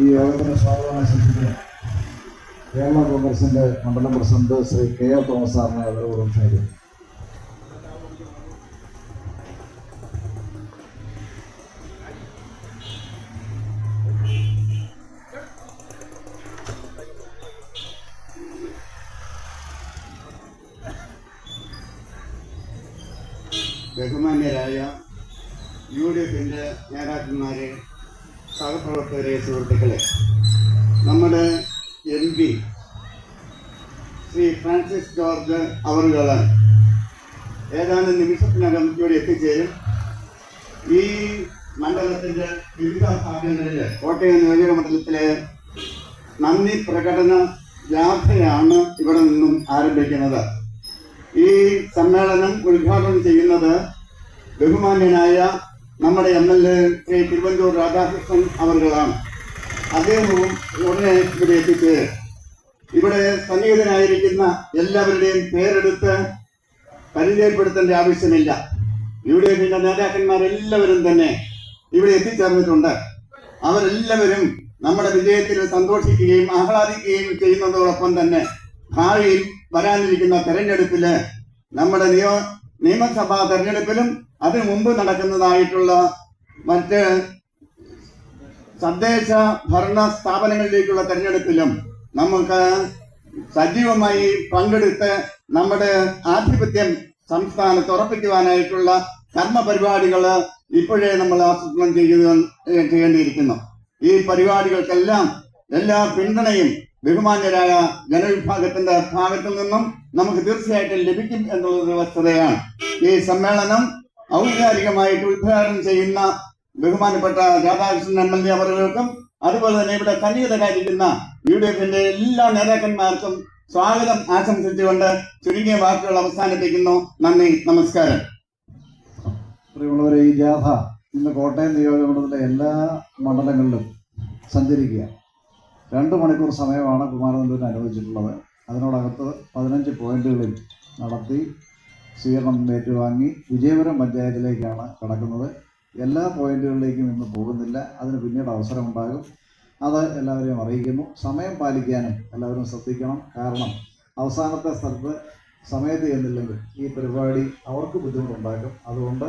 ഈ യോഗത്തിന് സ്വാഗതം ആശംസിക്കുന്നു. കേരള കോൺഗ്രസിന്റെ മണ്ഡലം president Shri K A Thomas സാറിനെ അവരോടും ക്ഷണിക്കുന്നു. അവറുകൾ ഏതാനും നിമിഷത്തിനകം ഇവിടെ എത്തിച്ചേരും. ഈ മണ്ഡലത്തിന്റെ വിവിധ ഭാഗങ്ങളിൽ കോട്ടയം നിയോജക മണ്ഡലത്തിലെ നന്ദി പ്രകടന യാത്രയാണ് ഇവിടെ നിന്നും ആരംഭിക്കുന്നത്. ഈ സമ്മേളനം ഉദ്ഘാടനം ചെയ്യുന്നത് ബഹുമാന്യനായ നമ്മുടെ M L A Shri Thiruvanchoor Radhakrishnan അവറുകളാണ് അദ്ദേഹവും ഉടനെ ഇവിടെ എത്തിച്ച് ഇവിടെ സന്നിഹിതനായിരിക്കുന്ന എല്ലാവരുടെയും പേരെടുത്ത് പരിചയപ്പെടുത്തേണ്ട ആവശ്യമില്ല. യു ഡി എഫിന്റെ നേതാക്കന്മാരെല്ലാവരും തന്നെ ഇവിടെ എത്തിച്ചേർന്നിട്ടുണ്ട്. അവരെല്ലാവരും നമ്മുടെ വിജയത്തിൽ സന്തോഷിക്കുകയും ആഹ്ലാദിക്കുകയും ചെയ്യുന്നതോടൊപ്പം തന്നെ ഭാവിയിൽ വരാനിരിക്കുന്ന തെരഞ്ഞെടുപ്പിൽ നമ്മുടെ നിയോ നിയമസഭാ തെരഞ്ഞെടുപ്പിലും അതിനു മുമ്പ് നടക്കുന്നതായിട്ടുള്ള മറ്റ് തദ്ദേശ ഭരണ സ്ഥാപനങ്ങളിലേക്കുള്ള തെരഞ്ഞെടുപ്പിലും നമുക്ക് സജീവമായി പങ്കെടുത്ത് നമ്മുടെ ആധിപത്യം സംസ്ഥാനത്ത് ഉറപ്പിക്കുവാനായിട്ടുള്ള കർമ്മ പരിപാടികൾ ഇപ്പോഴേ നമ്മൾ ആസൂത്രണം ചെയ്ത് ചെയ്യേണ്ടിയിരിക്കുന്നു. ഈ പരിപാടികൾക്കെല്ലാം എല്ലാ പിന്തുണയും ബഹുമാന്യരായ ജനവിഭാഗത്തിന്റെ ഭാഗത്തു നിന്നും നമുക്ക് തീർച്ചയായിട്ടും ലഭിക്കും എന്നുള്ളത് വസ്തുതയാണ് ഈ സമ്മേളനം ഔപചാരികമായിട്ട് ഉദ്ഘാടനം ചെയ്യുന്ന ബഹുമാനപ്പെട്ട രാധാകൃഷ്ണൻ എം എൽ എ അവർക്കും അതുപോലെ തന്നെ ഇവിടെ സന്നിഹിതരായിരിക്കുന്ന യു ഡി എഫിന്റെ എല്ലാ നേതാക്കന്മാർക്കും സ്വാഗതം ആശംസിച്ചുകൊണ്ട് ചുരുങ്ങിയ വാക്കുകൾ അവസാനിപ്പിക്കുന്നു. നന്ദി നമസ്കാരം. പ്രിയമുള്ളവരെ ഈ ജാഥ ഇന്ന് കോട്ടയം നിയോജകമണ്ഡലത്തിലെ എല്ലാ മണ്ഡലങ്ങളിലും സഞ്ചരിക്കുക. രണ്ട് മണിക്കൂർ സമയമാണ് കുമാരനന്ദൂരിന് അനുവദിച്ചിട്ടുള്ളത്. അതിനോടകത്ത് പതിനഞ്ച് പോയിന്റുകളിൽ നടത്തി സ്വീകരണം ഏറ്റുവാങ്ങി വിജയപുരം പഞ്ചായത്തിലേക്കാണ് കടക്കുന്നത്. എല്ലാ പോയിന്റുകളിലേക്കും ഇന്ന് പോകുന്നില്ല. അതിന് പിന്നീട് അവസരമുണ്ടാകും. അത് എല്ലാവരെയും അറിയിക്കുന്നു. സമയം പാലിക്കാനും എല്ലാവരും ശ്രദ്ധിക്കണം. കാരണം അവസാനത്തെ സ്ഥലത്ത് സമയത്ത് ചെന്നില്ലെങ്കിൽ ഈ പരിപാടി അവർക്ക് ബുദ്ധിമുട്ടുണ്ടാക്കും. അതുകൊണ്ട്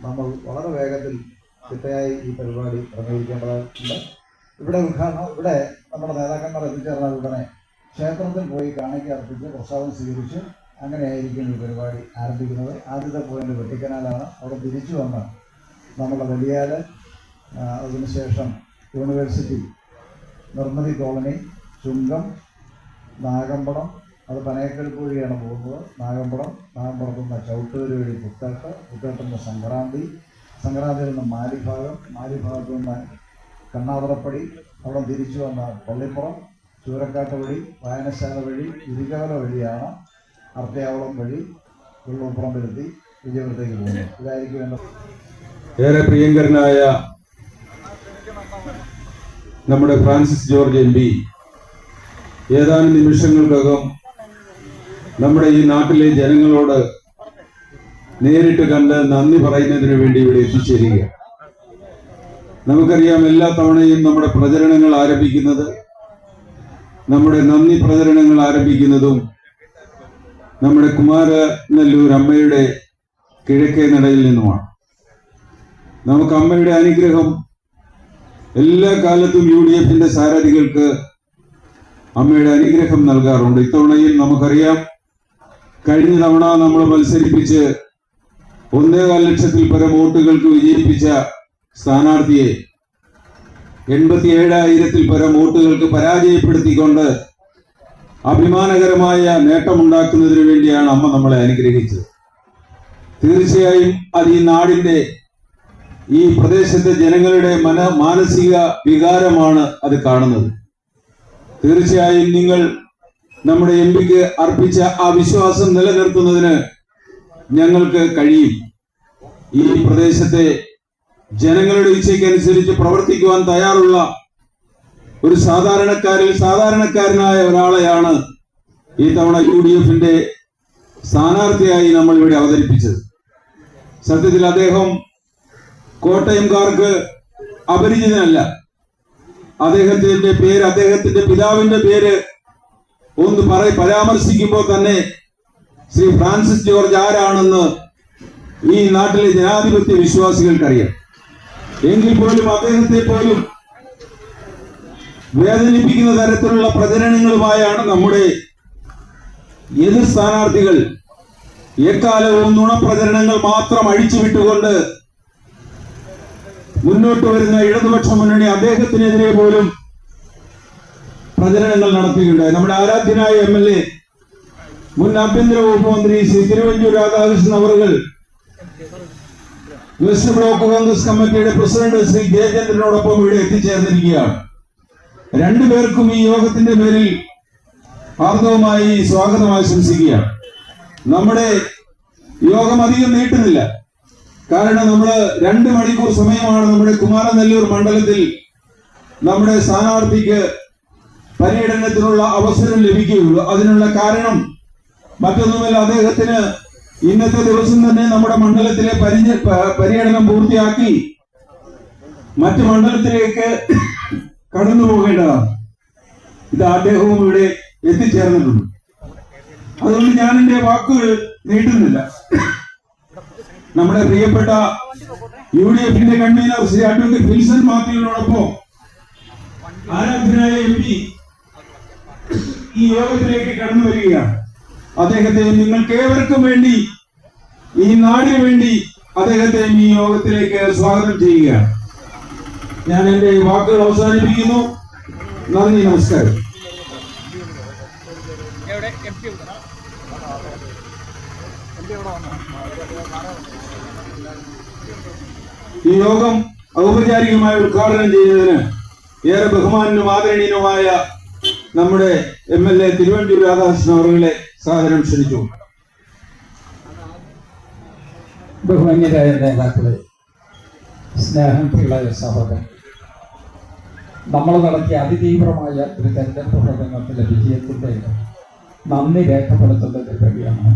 നമ്മൾ വളരെ വേഗത്തിൽ ചിട്ടയായി ഈ പരിപാടി ക്രമീകരിക്കേണ്ടതായിട്ടുണ്ട് ഇവിടെ ഉദ്ഘാടനം ഇവിടെ നമ്മുടെ നേതാക്കന്മാർ എത്തിച്ചേർന്ന ഉടനെ ക്ഷേത്രത്തിൽ പോയി കാണിക്ക അർപ്പിച്ച് പ്രസാദം സ്വീകരിച്ച് അങ്ങനെയായിരിക്കും ഈ പരിപാടി ആരംഭിക്കുന്നത്. ആദ്യത്തെ പോയിന്റ് വെട്ടിക്കനാലാണ്. അവിടെ തിരിച്ചു വന്ന് നമ്മുടെ വലിയാൽ അതിനുശേഷം യൂണിവേഴ്സിറ്റി നിർമ്മതി കോളനി ചുങ്കം നാഗമ്പടം അത് പനയക്കൽ വഴിയാണ് പോകുന്നത്. നാഗമ്പടം നാഗമ്പടത്തു നിന്ന് ചവിട്ടൂര് വഴി പുത്തേട്ട് പുത്തേട്ടിൽ നിന്ന് സംക്രാന്തി സംക്രാന്തിയിൽ നിന്ന് മാലിഭാഗം മാലിഭാഗത്തു നിന്ന് കണ്ണാതറപ്പടി അവിടെ തിരിച്ചു വന്ന പള്ളിപ്പുറം ചൂരക്കാട്ട് വഴി വായനശാല വഴി ഇരുകവല വഴിയാണ് അർത്തയാവളം വഴി വെള്ളൂപ്പുറമ്പിലെത്തി വിജയപുരത്തേക്ക് പോകുന്നത്. ഇതായിരിക്കും എന്റെ ഏറെ പ്രിയങ്കരനായ നമ്മുടെ ഫ്രാൻസിസ് ജോർജ് എം പി. ഏതാനും നിമിഷങ്ങൾക്കകം നമ്മുടെ ഈ നാട്ടിലെ ജനങ്ങളോട് നേരിട്ട് കണ്ട് നന്ദി പറയുന്നതിന് വേണ്ടി ഇവിടെ എത്തിച്ചേരുക. നമുക്കറിയാം എല്ലാ തവണയും നമ്മുടെ പ്രചരണങ്ങൾ ആരംഭിക്കുന്നത് നമ്മുടെ നന്ദി പ്രചരണങ്ങൾ ആരംഭിക്കുന്നതും നമ്മുടെ കുമാരനല്ലൂർ അമ്മയുടെ കിഴക്കേ നടയിൽ നിന്നുമാണ്. നമുക്ക് അമ്മയുടെ അനുഗ്രഹം എല്ലാ കാലത്തും യു ഡി എഫിന്റെ സാരഥികൾക്ക് അമ്മയുടെ അനുഗ്രഹം നൽകാറുണ്ട്. ഇത്തവണയും നമുക്കറിയാം കഴിഞ്ഞ തവണ നമ്മൾ മത്സരിപ്പിച്ച് ഒന്നേകാൽ ലക്ഷത്തിൽ പരം വോട്ടുകൾക്ക് വിജയിപ്പിച്ച സ്ഥാനാർത്ഥിയെ എൺപത്തി ഏഴായിരത്തിൽ പരം വോട്ടുകൾക്ക് പരാജയപ്പെടുത്തിക്കൊണ്ട് അഭിമാനകരമായ നേട്ടമുണ്ടാക്കുന്നതിന് വേണ്ടിയാണ് അമ്മ നമ്മളെ അനുഗ്രഹിച്ചത്. തീർച്ചയായും അത് ഈ നാടിന്റെ ഈ പ്രദേശത്തെ ജനങ്ങളുടെ മന മാനസിക വികാരമാണ് അത് കാണുന്നത്. തീർച്ചയായും നിങ്ങൾ നമ്മുടെ എം പിക്ക് അർപ്പിച്ച ആ വിശ്വാസം നിലനിർത്തുന്നതിന് ഞങ്ങൾക്ക് കഴിയും. ഈ പ്രദേശത്തെ ജനങ്ങളുടെ ഇച്ഛയ്ക്കനുസരിച്ച് പ്രവർത്തിക്കുവാൻ തയ്യാറുള്ള ഒരു സാധാരണക്കാരിൽ സാധാരണക്കാരനായ ഒരാളെയാണ് ഈ തവണ യു ഡി എഫിന്റെ സ്ഥാനാർത്ഥിയായി നമ്മൾ ഇവിടെ അവതരിപ്പിച്ചത്. സത്യത്തിൽ അദ്ദേഹം കോട്ടയംകാർക്ക് അപരിചിതനല്ല. അദ്ദേഹത്തിന്റെ പേര് അദ്ദേഹത്തിന്റെ പിതാവിന്റെ പേര് ഒന്ന് പറ പരാമർശിക്കുമ്പോൾ തന്നെ ശ്രീ ഫ്രാൻസിസ് ജോർജ് ആരാണെന്ന് ഈ നാട്ടിലെ ജനാധിപത്യ വിശ്വാസികൾക്കറിയാം. എങ്കിൽ പോലും അദ്ദേഹത്തെ പോലും വേദനിപ്പിക്കുന്ന തരത്തിലുള്ള പ്രചരണങ്ങളുമായാണ് നമ്മുടെ എതിർ സ്ഥാനാർത്ഥികൾ എക്കാലവും നുണപ്രചരണങ്ങൾ മാത്രം അഴിച്ചുവിട്ടുകൊണ്ട് മുന്നോട്ട് വരുന്ന ഇടതുപക്ഷ മുന്നണി അദ്ദേഹത്തിനെതിരെ പോലും പ്രചരണങ്ങൾ നടത്തുകയുണ്ടായി. നമ്മുടെ ആരാധ്യനായ എം എൽ എ മുൻ ആഭ്യന്തര വകുപ്പ് ശ്രീ തിരുവഞ്ചൂർ രാധാകൃഷ്ണൻ അവറുകൾ വെസ്റ്റ് ബ്ലോക്ക് കോൺഗ്രസ് കമ്മിറ്റിയുടെ പ്രസിഡന്റ് ശ്രീ ജയചന്ദ്രനോടൊപ്പം ഇവിടെ എത്തിച്ചേർന്നിരിക്കുകയാണ്. രണ്ടുപേർക്കും ഈ യോഗത്തിന്റെ പേരിൽ ഹാർദവമായി സ്വാഗതം ആശംസിക്കുകയാണ്. നമ്മുടെ യോഗം അധികം നീട്ടുന്നില്ല. കാരണം നമ്മൾ രണ്ട് മണിക്കൂർ സമയമാണ് നമ്മുടെ കുമാരനെല്ലൂർ മണ്ഡലത്തിൽ നമ്മുടെ സ്ഥാനാർത്ഥിക്ക് പര്യടനത്തിനുള്ള അവസരം ലഭിക്കുകയുള്ളൂ. അതിനുള്ള കാരണം മറ്റൊന്നുമല്ല അദ്ദേഹത്തിന് ഇന്നത്തെ ദിവസം തന്നെ നമ്മുടെ മണ്ഡലത്തിലെ പര്യടനം പൂർത്തിയാക്കി മറ്റു മണ്ഡലത്തിലേക്ക് കടന്നു പോകേണ്ടതാണ്. ഇത് അദ്ദേഹവും ഇവിടെ എത്തിച്ചേർന്നിട്ടുണ്ട്. അതുകൊണ്ട് ഞാൻ എന്റെ വാക്കുകൾ നീട്ടുന്നില്ല. നമ്മുടെ പ്രിയപ്പെട്ട യു ഡി എഫിന്റെ കൺവീനർ ശ്രീ അഡ്വക്കേറ്റ് വിൽസൺ മാത്യുവിനോടൊപ്പം ആരാധനായ എം പി ഈ യോഗത്തിലേക്ക് കടന്നു വരികയാണ്. അദ്ദേഹത്തെ നിങ്ങൾക്ക് ഏവർക്കും വേണ്ടി ഈ നാടിനു വേണ്ടി അദ്ദേഹത്തെ ഈ യോഗത്തിലേക്ക് സ്വാഗതം ചെയ്യുകയാണ്. ഞാൻ എന്റെ വാക്കുകൾ അവസാനിപ്പിക്കുന്നു. നന്ദി നമസ്കാരം. ഈ യോഗം ഔപചാരികമായി ഉദ്ഘാടനം ചെയ്യുന്നതിന് ഏറെ ബഹുമാനനും ആദരണീയനുമായ നമ്മുടെ M L A Thiruvanchoor Radhakrishnan അവരുടെ സാധനം ക്ഷണിച്ചു ബഹുമാന്യരായ നേതാക്കളെ സ്നേഹം പിള്ളേർ സഹോദരൻ നമ്മൾ നടത്തിയ അതിതീവ്രമായ ഒരു തെരഞ്ഞെടുപ്പ് പ്രകടനത്തിലെ വിജയത്തിന്റെ നന്ദി രേഖപ്പെടുത്തുന്ന കവിയാണ്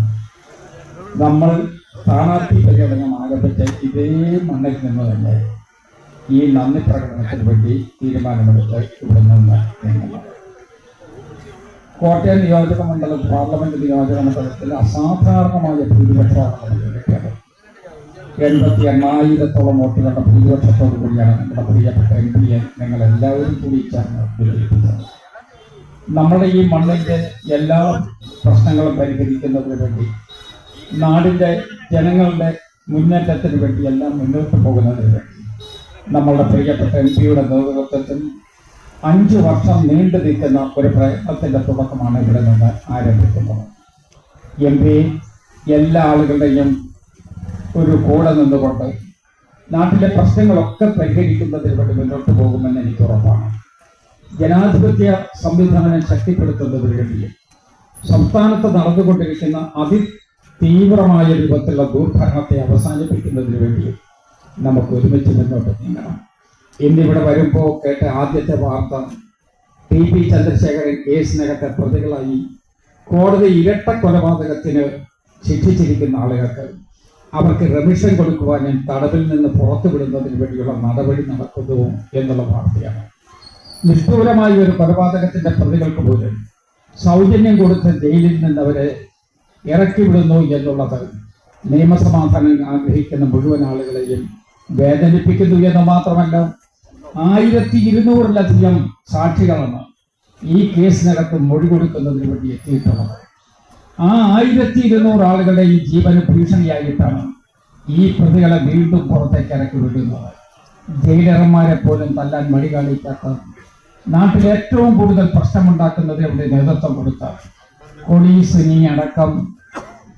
നമ്മൾ സ്ഥാനാർത്ഥി പര്യടനം ആരംഭിച്ച ഇതേ മണ്ണിൽ നിന്ന് തന്നെ ഈ നന്ദി പ്രകടനത്തിന് വേണ്ടി തീരുമാനമെടുത്ത് ഇവിടെ നിന്ന് കോട്ടയം നിയോജക മണ്ഡലം പാർലമെന്റ് നിയോജക മണ്ഡലത്തിൽ അസാധാരണമായ ഭൂരിപക്ഷമാണ് എൺപത്തി എണ്ണായിരത്തോളം വോട്ടുകളുടെ ഭൂരിപക്ഷത്തോടു കൂടിയാണ് നമ്മുടെ പ്രിയപ്പെട്ട എം പിയെ നിങ്ങൾ എല്ലാവരും കൂടി ചേർന്ന് നമ്മുടെ ഈ മണ്ണിന്റെ എല്ലാ പ്രശ്നങ്ങളും പരിഹരിക്കുന്നതിന് വേണ്ടി നാടിന്റെ ജനങ്ങളുടെ മുന്നേറ്റത്തിന് എല്ലാം മുന്നോട്ട് പോകുന്നതിന് നമ്മളുടെ പ്രിയപ്പെട്ട എം പിയുടെ നേതൃത്വത്തിൽ അഞ്ചു വർഷം നീണ്ടു നിൽക്കുന്ന ഒരു പ്രയത്നത്തിന്റെ തുടക്കമാണ് ഇവിടെ നിന്ന് ആരംഭിക്കുന്നത്. എം പി എല്ലാ ആളുകളുടെയും ഒരു കൂടെ നിന്നുകൊണ്ട് നാട്ടിലെ പ്രശ്നങ്ങളൊക്കെ പരിഹരിക്കുന്നതിന് വേണ്ടി മുന്നോട്ട് പോകുമെന്ന് എനിക്ക് ഉറപ്പാണ്. ജനാധിപത്യ സംവിധാനം ശക്തിപ്പെടുത്തുന്നതിന് വേണ്ടിയും സംസ്ഥാനത്ത് നടന്നുകൊണ്ടിരിക്കുന്ന അതിതീവ്രമായ രൂപത്തിലുള്ള ദുർഭരണത്തെ അവസാനിപ്പിക്കുന്നതിന് വേണ്ടി നമുക്ക് ഒരുമിച്ച് മുന്നോട്ട് നീങ്ങണം. ഇന്നിവിടെ വരുമ്പോൾ കേട്ട ആദ്യത്തെ വാർത്ത ടി പി ചന്ദ്രശേഖരൻ കേസിനകത്തെ പ്രതികളായി കോടതി ഇരട്ട കൊലപാതകത്തിന് ശിക്ഷിച്ചിരിക്കുന്ന ആളുകൾക്ക് അവർക്ക് റെമിഷൻ കൊടുക്കുവാനും തടവിൽ നിന്ന് പുറത്തുവിടുന്നതിന് വേണ്ടിയുള്ള നടപടി നടക്കുന്നു എന്നുള്ള വാർത്തയാണ്. നിഷ്ഠൂരമായ ഒരു കൊലപാതകത്തിന്റെ പ്രതികൾക്ക് പോലും സൗജന്യം കൊടുത്ത് ജയിലിൽ നിന്ന് അവരെ ഇറക്കി വിടുന്നു എന്നുള്ളത് നിയമസമാധാനം ആഗ്രഹിക്കുന്ന മുഴുവൻ ആളുകളെയും വേദനിപ്പിക്കുന്നു എന്ന് മാത്രമല്ല ആയിരത്തി ഇരുന്നൂറിലധികം സാക്ഷികളാണ് ഈ കേസിനകത്ത് മൊഴി കൊടുക്കുന്നതിന് വേണ്ടി എത്തിയിട്ടുള്ളത്. ആ ആയിരത്തി ഇരുന്നൂറ് ആളുകളുടെ ഈ ജീവന് ഭീഷണിയായിട്ടാണ് ഈ പ്രതികളെ വീണ്ടും പുറത്തേക്ക് ഇറക്കി വിടുന്നത്. ജയിലറന്മാരെ പോലും തല്ലാൻ മടി കാണിക്കാത്ത നാട്ടിൽ ഏറ്റവും കൂടുതൽ പ്രശ്നമുണ്ടാക്കുന്നത് അവരുടെ നേതൃത്വം കൊടുത്ത കൊളീസിനി അടക്കം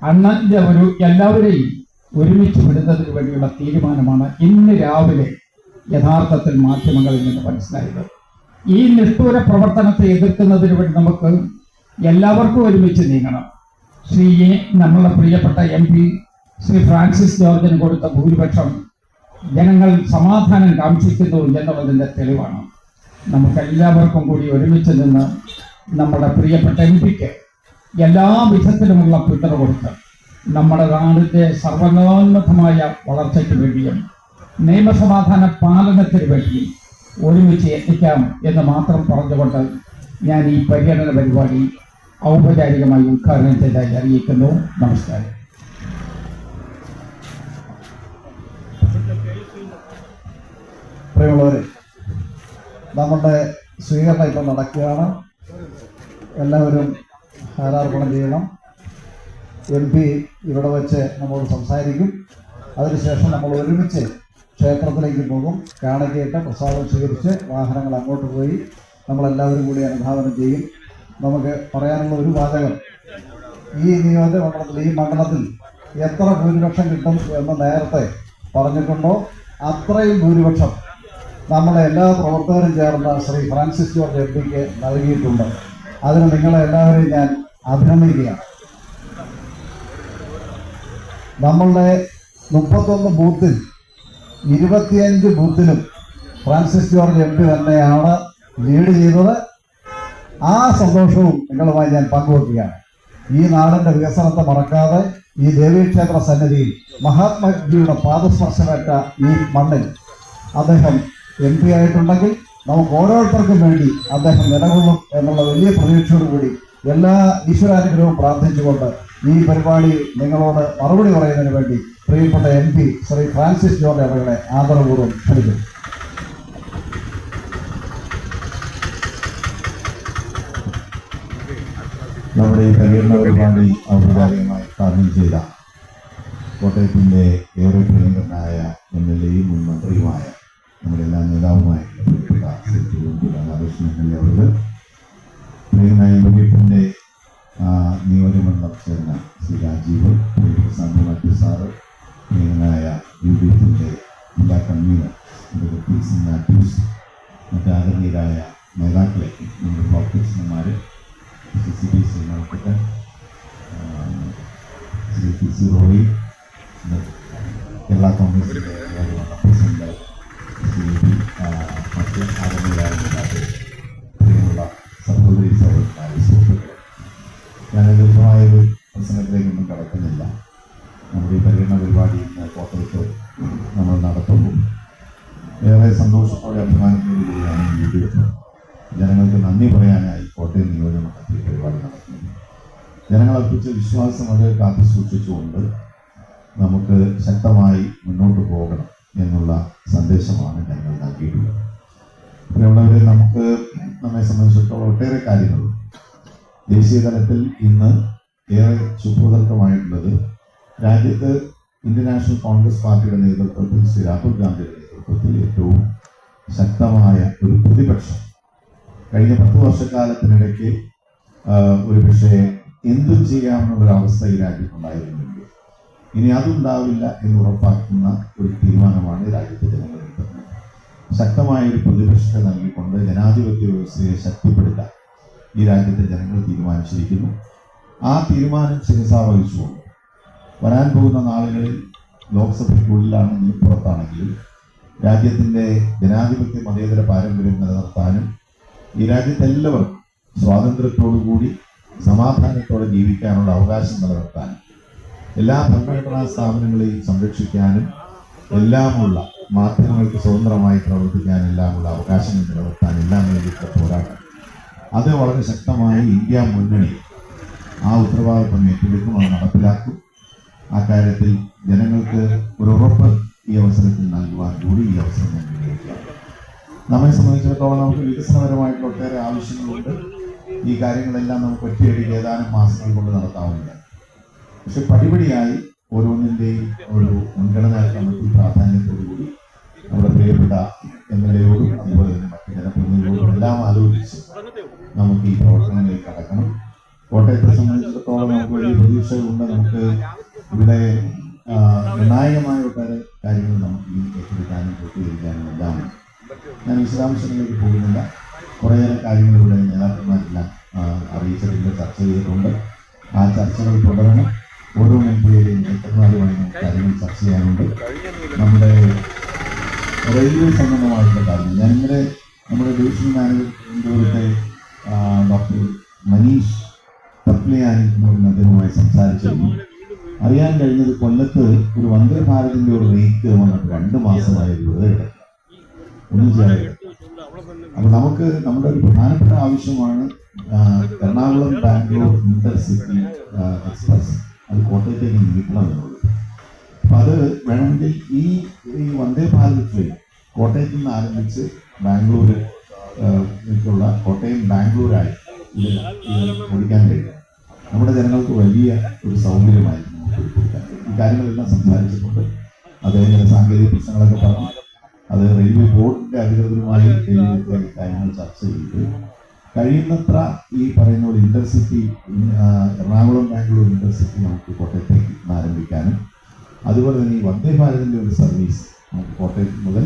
അണ്ണന്റെ ഒരു എല്ലാവരെയും ഒരുമിച്ച് വിടുന്നതിന് വേണ്ടിയുള്ള തീരുമാനമാണ് ഇന്ന് രാവിലെ യഥാർത്ഥത്തിൽ മാധ്യമങ്ങളിൽ നിന്ന് മനസ്സിലായത്. ഈ നിഷ്ഠൂര പ്രവർത്തനത്തെ എതിർക്കുന്നതിന് വേണ്ടി നമുക്ക് എല്ലാവർക്കും ഒരുമിച്ച് നീങ്ങണം. ശ്രീ നമ്മളുടെ പ്രിയപ്പെട്ട എം പി ശ്രീ ഫ്രാൻസിസ് ജോർജിന് കൊടുത്ത ഭൂരിപക്ഷം ജനങ്ങൾ സമാധാനം കാക്ഷിക്കുന്നു എന്നുള്ളതിന്റെ തെളിവാണ്. നമുക്കെല്ലാവർക്കും കൂടി ഒരുമിച്ച് നിന്ന് നമ്മുടെ പ്രിയപ്പെട്ട എം പിക്ക് എല്ലാ വിധത്തിലുമുള്ള പിന്തുണ കൊടുത്ത് നമ്മുടെ നാടിന്റെ സർവകാത്മകമായ വളർച്ചയ്ക്ക് വേണ്ടിയും നിയമസമാധാന പാലനത്തിന് വേണ്ടിയും ഒരുമിച്ച് എത്തിക്കാം എന്ന് മാത്രം പറഞ്ഞുകൊണ്ട് ഞാൻ ഈ പര്യടന പരിപാടി ഔപചാരികമായി ഉദ്ഘാടനം ചെയ്തതായി അറിയിക്കുന്നു. നമസ്കാരം. പ്രിയമുള്ളവരെ നമ്മുടെ സ്വീകരണം ഇപ്പം നടക്കുകയാണ്. എല്ലാവരും ഹാരാർപ്പണം ചെയ്യണം. എം പി ഇവിടെ വെച്ച് നമ്മോട് സംസാരിക്കും. അതിനുശേഷം നമ്മൾ ഒരുമിച്ച് ക്ഷേത്രത്തിലേക്ക് പോകും. കാണിക്കയിട്ട് പ്രസാദം സ്വീകരിച്ച് വാഹനങ്ങൾ അങ്ങോട്ട് പോയി നമ്മളെല്ലാവരും കൂടി അനുധാവനം ചെയ്യും. നമുക്ക് പറയാനുള്ള ഒരു വാചകം ഈ നിയോജകമണ്ഡലത്തിൽ ഈ മണ്ഡലത്തിൽ എത്ര ഭൂരിപക്ഷം കിട്ടും എന്ന് നേരത്തെ പറഞ്ഞിട്ടുണ്ടോ? അത്രയും ഭൂരിപക്ഷം നമ്മളെ എല്ലാ പ്രവർത്തകരും ചേർന്ന ശ്രീ ഫ്രാൻസിസ് ജോർജ് എം പിക്ക് നൽകിയിട്ടുണ്ട്. അതിന് നിങ്ങളെ എല്ലാവരെയും ഞാൻ അഭിനന്ദിക്കുകയാണ്. നമ്മളുടെ മുപ്പത്തൊന്ന് ബൂത്തിൽ ഇരുപത്തിയഞ്ച് ബൂത്തിലും ഫ്രാൻസിസ് ജോർജ് എം പി തന്നെയാണ് ലീഡ് ചെയ്തത്. ആ സന്തോഷവും നിങ്ങളുമായി ഞാൻ പങ്കുവെക്കുകയാണ്. ഈ നാടിന്റെ വികസനത്തെ മറക്കാതെ ഈ ദേവീക്ഷേത്ര സന്നിധിയിൽ മഹാത്മജിയുടെ പാദസ്പർശമേറ്റ ഈ മണ്ണിൽ അദ്ദേഹം എം പി ആയിട്ടുണ്ടെങ്കിൽ നമുക്ക് ഓരോരുത്തർക്കും വേണ്ടി അദ്ദേഹം നിലകൊള്ളും എന്നുള്ള വലിയ പ്രതീക്ഷയോടുകൂടി എല്ലാ ഈശ്വരാനുഗ്രഹവും പ്രാർത്ഥിച്ചുകൊണ്ട് ഈ പരിപാടി നിങ്ങളോട് മറുപടി പറയുന്നതിന് വേണ്ടി പ്രിയപ്പെട്ട M P Shri Francis George അവരുടെ ആദരപൂർവം ക്ഷണിക്കുന്നു. നമ്മുടെ ഈ പര്യടന പരിപാടി ഔപചാരികമായി ഉദ്ഘാടനം ചെയ്ത കോട്ടയത്തിന്റെ ഏറെ പ്രിയങ്കരനായ എം എൽ എയും മുൻ മന്ത്രിയുമായ നമ്മുടെ എല്ലാ നേതാവുമായി പ്രിയപ്പെട്ട പ്രിയനായ മുനീപ്പിന്റെ നിയോജകമണ്ഡലം ചേർന്ന ശ്രീ രാജീവ് പ്രിയപ്പെട്ട സംഗമറ്റു സാറ് പ്രിയനായ യു ഡി എഫിന്റെ ജില്ലാ കൺവീനർ പി സിംഗ് നേതാക്കളെ നമ്മുടെ block C C B C നടക്കട്ടെ ശ്രീ പി സി റോയി കേരള കോൺഗ്രസ് സൂക്ഷിച്ചുകൊണ്ട് നമുക്ക് ശക്തമായി മുന്നോട്ട് പോകണം എന്നുള്ള സന്ദേശമാണ് ഞങ്ങൾ നൽകിയിട്ടുള്ളത്. പ്രിയമുള്ളവരെ നമുക്ക് നമ്മെ സംബന്ധിച്ചിടത്തോളം ഒട്ടേറെ കാര്യങ്ങൾ ദേശീയ തലത്തിൽ ഇന്ന് ഏറെ ശുഭോദർക്കമായിട്ടുള്ളത് രാജ്യത്ത് ഇന്ത്യൻ നാഷണൽ കോൺഗ്രസ് പാർട്ടിയുടെ നേതൃത്വത്തിൽ ശ്രീ രാഹുൽ ഗാന്ധിയുടെ നേതൃത്വത്തിൽ ഏറ്റവും ശക്തമായ ഒരു പ്രതിപക്ഷം. കഴിഞ്ഞ പത്ത് വർഷക്കാലത്തിനിടയ്ക്ക് ഒരു പക്ഷേ എന്തും ചെയ്യാമെന്നുള്ള അവസ്ഥ ഈ രാജ്യത്തുണ്ടായിരുന്നെങ്കിൽ ഇനി അതുണ്ടാവില്ല എന്ന് ഉറപ്പാക്കുന്ന ഒരു തീരുമാനമാണ് രാജ്യത്തെ ജനങ്ങൾ ശക്തമായ ഒരു പ്രതിപക്ഷത നൽകിക്കൊണ്ട് ജനാധിപത്യ വ്യവസ്ഥയെ ശക്തിപ്പെടുത്താൻ ഈ രാജ്യത്തെ ജനങ്ങൾ തീരുമാനിച്ചിരിക്കുന്നു. ആ തീരുമാനം ശിരസാ വഹിച്ചുകൊണ്ട് വരാൻ പോകുന്ന നാളുകളിൽ ലോക്സഭയ്ക്കുള്ളിലാണെങ്കിലും പുറത്താണെങ്കിലും രാജ്യത്തിന്റെ ജനാധിപത്യ മതേതര പാരമ്പര്യം നിലനിർത്താനും ഈ രാജ്യത്തെല്ലാവർക്കും സ്വാതന്ത്ര്യത്തോടു സ്വാതന്ത്ര്യത്തോടുകൂടി സമാധാനത്തോടെ ജീവിക്കാനുള്ള അവകാശം നിലനിർത്താൻ എല്ലാ ഭരണഘടനാ സ്ഥാപനങ്ങളെയും സംരക്ഷിക്കാനും എല്ലാമുള്ള മാധ്യമങ്ങൾക്ക് സ്വതന്ത്രമായി പ്രവർത്തിക്കാനും എല്ലാമുള്ള അവകാശങ്ങൾ നിലനിർത്താൻ എല്ലാം വേണ്ടിയിട്ട് പോരാട്ടം. അത് വളരെ ശക്തമായി ഇന്ത്യ മുന്നണി ആ ഉത്തരവാദിത്വം ഏറ്റെടുക്കും അത് നടപ്പിലാക്കും. ആ കാര്യത്തിൽ ജനങ്ങൾക്ക് ഒരു ഉറപ്പ് ഈ അവസരത്തിൽ നൽകുവാൻ കൂടി ഈ അവസരം ഞാൻ നമ്മെ സംബന്ധിച്ചിടത്തോളം നമുക്ക് വികസനപരമായിട്ടുള്ള ഒട്ടേറെ ആവശ്യങ്ങളുണ്ട്. ഈ കാര്യങ്ങളെല്ലാം നമുക്ക് ഒറ്റയടിക്ക് ഏതാനും മാസങ്ങൾ കൊണ്ട് നടത്താവുന്നതാണ് പക്ഷെ പടിപടിയായി ഓരോന്നിന്റെയും ഒരു മുൻഗണന കമ്മിറ്റി പ്രാധാന്യത്തോടു കൂടി നമ്മുടെ പ്രിയപ്പെട്ട എം എൽ എയോടും അതുപോലെ തന്നെ മറ്റ് ജനപ്രതിനിധികളോടും എല്ലാം ആലോചിച്ച് നമുക്ക് ഈ പ്രവർത്തനങ്ങളിലേക്ക് കടക്കണം. കോട്ടയത്തെ സംബന്ധിച്ചിടത്തോളം നമുക്ക് വലിയ പ്രതീക്ഷകളുണ്ട്. നമുക്ക് ഇവിടെ നിർണായകമായ ഒട്ടേറെ കാര്യങ്ങൾ നമുക്ക് ഏറ്റെടുക്കാനും പൂർത്തീകരിക്കാനും എല്ലാം. ഞാൻ വിശദാംശങ്ങളിലേക്ക് പോകുന്നില്ല. കുറേയേറെ കാര്യങ്ങൾ ഇവിടെ നേതാക്കന്മാരെല്ലാം അറിയിച്ചിട്ടുണ്ട് ചർച്ച ചെയ്തിട്ടുണ്ട്. ആ ചർച്ചകൾ തുടരണം. ഓരോ മേഖലയിലെയും നേതാക്കന്മാരുമായി നമുക്ക് കാര്യങ്ങൾ ചർച്ച ചെയ്യാനുണ്ട്. നമ്മുടെ റെയിൽവേ സംബന്ധമായിട്ടുള്ള കാര്യങ്ങൾ. ഇന്നലെ നമ്മുടെ ഡിവിഷൻ തിരുവനന്തപുരത്തെ ഡോക്ടർ മനീഷ് തപ്ലിയാനി അദ്ദേഹവുമായി സംസാരിച്ചിരുന്നു. അറിയാൻ കഴിഞ്ഞത് കൊല്ലത്ത് ഒരു വന്ദേ ഭാരതിന്റെ ഒരു റേറ്റ് വന്നിട്ട് രണ്ട് മാസമായി വെറുതെ കിടക്കുക ഒന്നും ചെയ്യാതെ. കിടക്കുക. അപ്പൊ നമുക്ക് നമ്മുടെ ഒരു പ്രധാനപ്പെട്ട ആവശ്യമാണ് എറണാകുളം ബാംഗ്ലൂർ ഇന്റർസിറ്റി എക്സ്പ്രസ് അത് കോട്ടയത്തേക്ക് നീട്ടണം എന്നുള്ളത് അപ്പൊ അത് വേണമെങ്കിൽ ഈ ഈ വന്ദേ ഭാരത് ട്രെയിൻ കോട്ടയത്ത് നിന്ന് ആരംഭിച്ച് ബാംഗ്ലൂരിലേക്കുള്ള കോട്ടയം ബാംഗ്ലൂരായി ഓടിക്കാൻ കഴിയും നമ്മുടെ ജനങ്ങൾക്ക് വലിയ ഒരു സൗകര്യമായിരുന്നു. ഈ കാര്യങ്ങളെല്ലാം സംസാരിച്ചിട്ടുണ്ട് അദ്ദേഹം ചില സാങ്കേതിക പ്രശ്നങ്ങളൊക്കെ പറഞ്ഞു അത് റെയിൽവേ ബോർഡിന്റെ അധികൃതരുമായി കാര്യങ്ങൾ ചർച്ച ചെയ്ത്. കഴിയുന്നത്ര ഈ പറയുന്ന പോലെ ഇന്റർസിറ്റി എറണാകുളം ബാംഗ്ലൂർ ഇന്റർസിറ്റി നമുക്ക് കോട്ടയത്തേക്ക് ആരംഭിക്കാനും അതുപോലെ തന്നെ ഈ വന്ദേ ഭാരതിന്റെ ഒരു സർവീസ് നമുക്ക് കോട്ടയം മുതൽ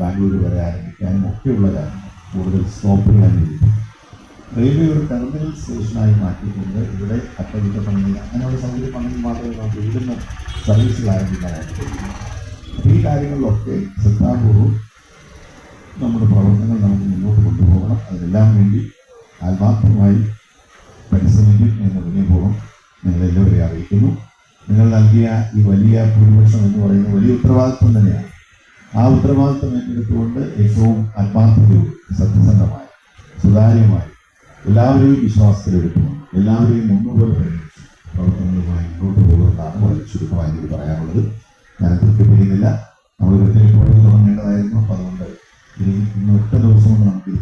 ബാംഗ്ലൂർ വരെ ആരംഭിക്കാനും ഒക്കെയുള്ള കാര്യങ്ങൾ കൂടുതൽ സ്റ്റോപ്പുകൾ അനുവദിക്കും റെയിൽവേ ഒരു ടെർമിനൽ സ്റ്റേഷനായി മാറ്റിയിട്ടുണ്ട്. ഇവിടെ അറ്റകുറ്റപ്പണി അങ്ങനെയുള്ള സൗകര്യം പണിയിൽ മാത്രമേ നമുക്ക് ഇവിടുന്ന് സർവീസുകൾ ആരംഭിക്കാനായിട്ട് ഈ കാര്യങ്ങളിലൊക്കെ ശ്രദ്ധാപൂർവം നമ്മുടെ പ്രവർത്തനങ്ങൾ നമുക്ക് മുന്നോട്ട് കൊണ്ടുപോകണം. അതിനെല്ലാം വേണ്ടി ആത്മാർത്ഥമായി പരിശ്രമിക്കും എന്ന് വിനയപൂർവം നിങ്ങളെല്ലാവരെയും അറിയിക്കുന്നു. നിങ്ങൾ നൽകിയ ഈ വലിയ ഭൂരിപക്ഷം എന്ന് പറയുന്ന വലിയ ഉത്തരവാദിത്വം തന്നെയാണ്. ആ ഉത്തരവാദിത്വം ഏറ്റെടുത്തുകൊണ്ട് ഏറ്റവും ആത്മാർത്ഥതയോട് സത്യസന്ധമായി സുതാര്യമായി എല്ലാവരെയും വിശ്വാസത്തിലെടുക്കുന്നു എല്ലാവരെയും മുന്നോട്ട് പ്രവർത്തനങ്ങളുമായി മുന്നോട്ട് പോകുന്നതാണ് വളരെ ചുരുക്കമായി എനിക്ക് പറയാനുള്ളത്. ഞാൻ തൃപ്തിപ്പെടുന്നില്ല നമ്മൾ കോടതി തുടങ്ങേണ്ടതായിരുന്നു അപ്പം അതുകൊണ്ട് ഇനി ഇന്ന് ഒറ്റ ദിവസം കൊണ്ട് നമുക്ക്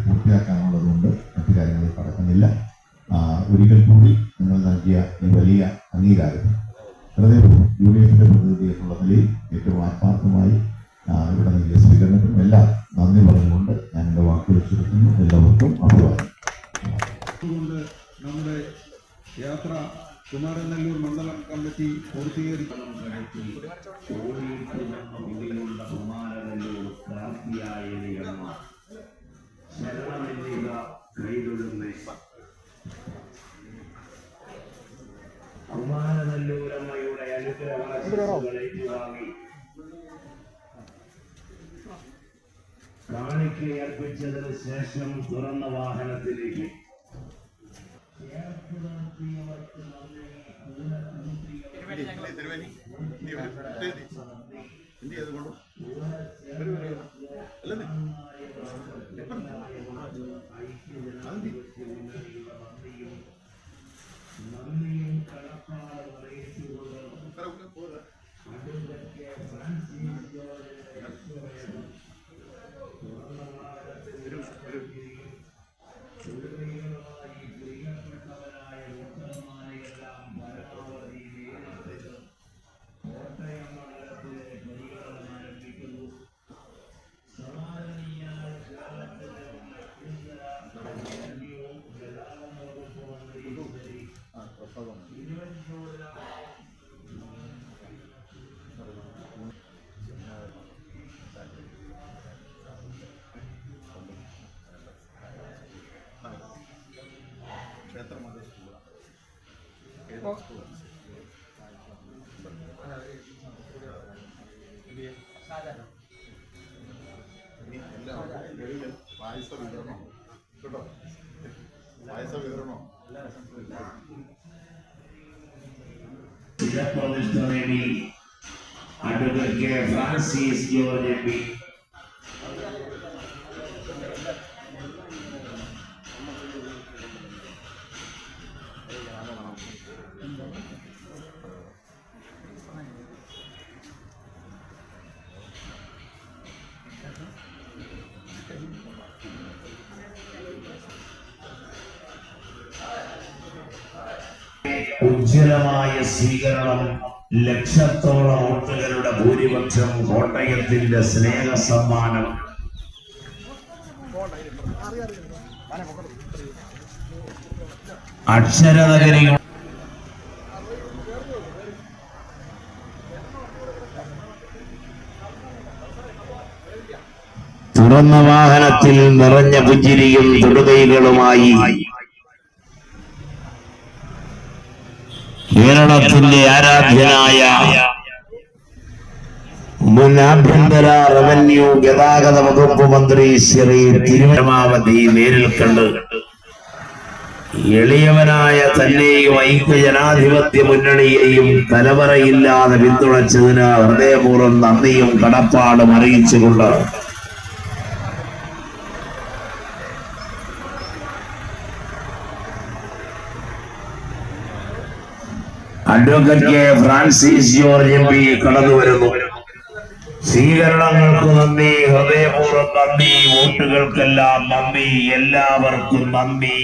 അനുഗ്രഹങ്ങളെ ഏറ്റുവാങ്ങി കാണിക്കയർപ്പിച്ചതിന് ശേഷം തുറന്ന വാഹനത്തിലേക്ക് ചിരപ്രതിഷ്ഠ നേടി advocate K Francis George M P ഉജ്ജ്വലമായ സ്വീകരണം ലക്ഷത്തോളം വോട്ടുകളുടെ ഭൂരിപക്ഷം കോട്ടയത്തിന്റെ സ്നേഹ സമ്മാനം അക്ഷരനഗരികൾ തുറന്ന വാഹനത്തിൽ നിറഞ്ഞ പുഞ്ചിരിയും തൊടുകൈകളുമായി കേരളത്തിന്റെ ആരാധ്യനായ മുൻ ആഭ്യന്തര റവന്യൂ ഗതാഗത വകുപ്പ് മന്ത്രി ശ്രീ തിരുവരമാവതി നേരിൽ കണ്ട് എളിയവനായ തന്നെയും ഐക്യ ജനാധിപത്യ മുന്നണിയെയും തലവറയില്ലാതെ പിന്തുണച്ചതിന് ഹൃദയപൂർവം നന്ദിയും കടപ്പാടും അറിയിച്ചുകൊണ്ട് advocate Francis George M P കടന്നു വരുന്നു. സ്വീകരണങ്ങൾക്ക് നന്ദി ഹൃദയപൂർവം നന്ദി വോട്ടുകൾക്കെല്ലാം നന്ദി എല്ലാവർക്കും നന്ദി.